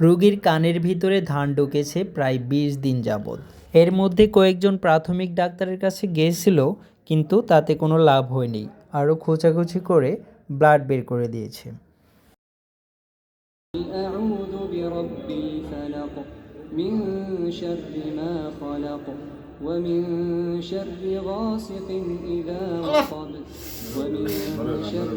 রোগীর কানের ভিতরে ধান ঢুকেছে প্রায় বিশ দিন যাবৎ এর মধ্যে কয়েকজন প্রাথমিক ডাক্তারের কাছে গিয়েছিল কিন্তু তাতে কোনো লাভ হয়নি আরও খোঁচাখুচি করে ব্লাড বের করে দিয়েছে أعوذ برب الفلق من شر ما خلق ومن شر غاسق إذا وقب ومن شر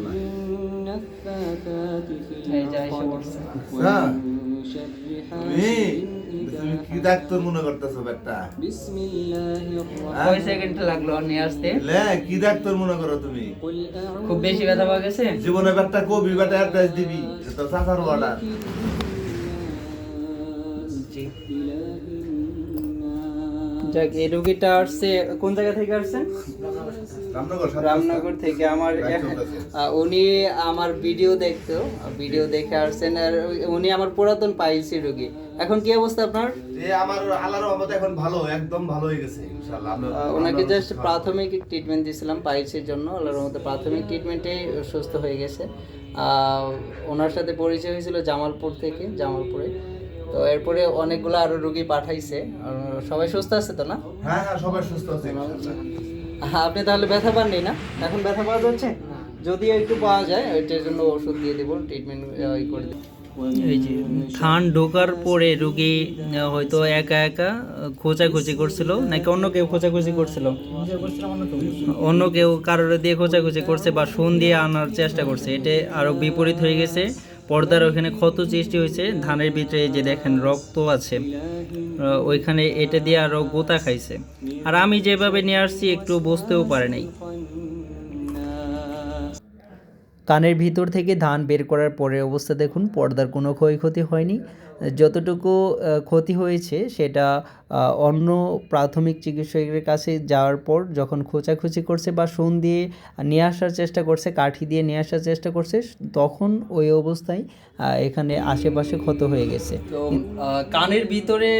النفاثات في العقد ومن شر তুমি حاسد إذا তুমি কি حسد ডাক্তার মনে করতেছো বেটা بسم الله হ্যাঁ? কয় الرحمن সেকেন্ড লাগলো নিয়ে আসতে লে কি ডাক্তার মনে করো তুমি قل أعوذ খুব বেশি ব্যথা পাওয়া গেছে জীবনে বেটা কবি বেটা অ্যাড্রেস দিবি যে তো চাচার অর্ডার জি إله الناس যাক এই রোগীটা আসছে কোন জায়গা থেকে আসছেন রামনগর থেকে আমার উনি আমার ভিডিও দেখতো ভিডিও দেখে আসছেন আর উনি আমার পুরাতন পাইলসি রোগী। এখন কি অবস্থা আপনার? আমার আল্লাহর রহমতে এখন ভালো একদম ভালো হয়ে গেছে ইনশাআল্লাহ। ওনাকে জাস্ট প্রাথমিক ট্রিটমেন্ট দিয়েছিলাম পাইলসের জন্য আল্লাহর মতো প্রাথমিক ট্রিটমেন্টেই সুস্থ হয়ে গেছে। ওনার সাথে পরিচয় হয়েছিল জামালপুর থেকে জামালপুরে। তো এরপরে অনেকগুলো আরও রোগী পাঠাইছে। সবাই সুস্থ আছে তো না? হ্যাঁ হ্যাঁ সবাই সুস্থ আছে হ্যাঁ আপনি তাহলে ব্যথা পাননি না? এখন ব্যথা পাওয়া যাচ্ছে? যদি একটু পাওয়া যায় ওইটার জন্য ওষুধ দিয়ে দেবো ট্রিটমেন্ট করে দেবো। এই যে ঢোকার পরে রুগী হয়তো একা একা খোঁচাখুচি করছিল? নাকি অন্য কেউ খোঁচাখুচি করছিল? অন্য কেউ কারোর দিয়ে খোঁচাখুচি করছে বা শুন দিয়ে আনার চেষ্টা করছে এটা আরও বিপরীত হয়ে গেছে। পর্দার ওখানে ক্ষত সৃষ্টি হয়েছে, ধানের ভিতরে যে দেখেন রক্ত আছে ওইখানে এটা দিয়ে আরও গোতা খাইছে। আর আমি যেভাবে নিয়ে আসছি একটু বুঝতেও পারে নাই। কানের ভিতর থেকে ধান বের করার পরের অবস্থা দেখুন, পর্দার কোনো ক্ষয়ক্ষতি হয়নি। যতটুকু ক্ষতি হয়েছে সেটা অন্য প্রাথমিক চিকিৎসকের কাছে যাওয়ার পর যখন খোঁচাখুচি করছে বা সুন দিয়ে নিয়ে আসার চেষ্টা করছে, কাঠি দিয়ে নিয়ে আসার চেষ্টা করছে, তখন ওই অবস্থায় এখানে আশেপাশে ক্ষত হয়ে গেছে। তো কানের ভিতরে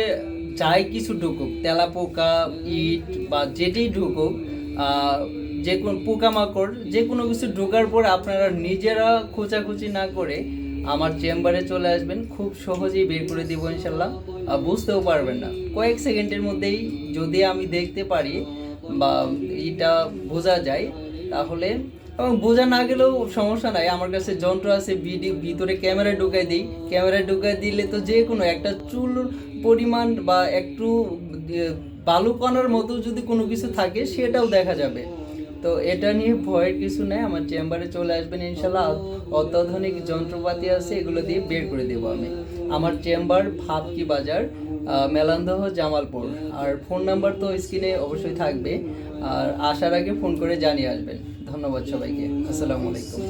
যাই কিছু ঢুকুক তেলা পোকা ইট বা যেটি ঢুকুক যে কোনো পোকামাকড়, যে কোনো কিছু ঢোকার পর আপনারা নিজেরা খোঁচাখুচি না করে আমার চেম্বারে চলে আসবেন, খুব সহজেই বের করে দেবো ইনশাল্লাহ। বুঝতেও পারবেন না। কয়েক সেকেন্ডের মধ্যেই যদি আমি দেখতে পারি বা এটা বোঝা যায়, তাহলে এবং বোঝা না গেলেও সমস্যা নাই। আমার কাছে যন্ত্র আছে ভিডিও ভিতরে ক্যামেরায় ঢুকাই দিই। ক্যামেরায় ঢুকাই দিলে তো যে কোনো একটা চুল পরিমাণ বা একটু বালুকণার মতো যদি কোনো কিছু থাকে, সেটাও দেখা যাবে। তো এটা নিয়ে ভয়ের কিছু নেই, আমার চেম্বারে চলে আসবেন ইনশাল্লাহ অত্যাধুনিক যন্ত্রপাতি আছে, এগুলো দিয়ে বের করে দেবো আমি। আমার চেম্বার ভাবকি বাজার মেলান্দহ, জামালপুর। আর ফোন নাম্বার তো স্ক্রিনে অবশ্যই থাকবে। আর আসার আগে ফোন করে জানিয়ে আসবেন। ধন্যবাদ সবাইকে। আসসালামু আলাইকুম।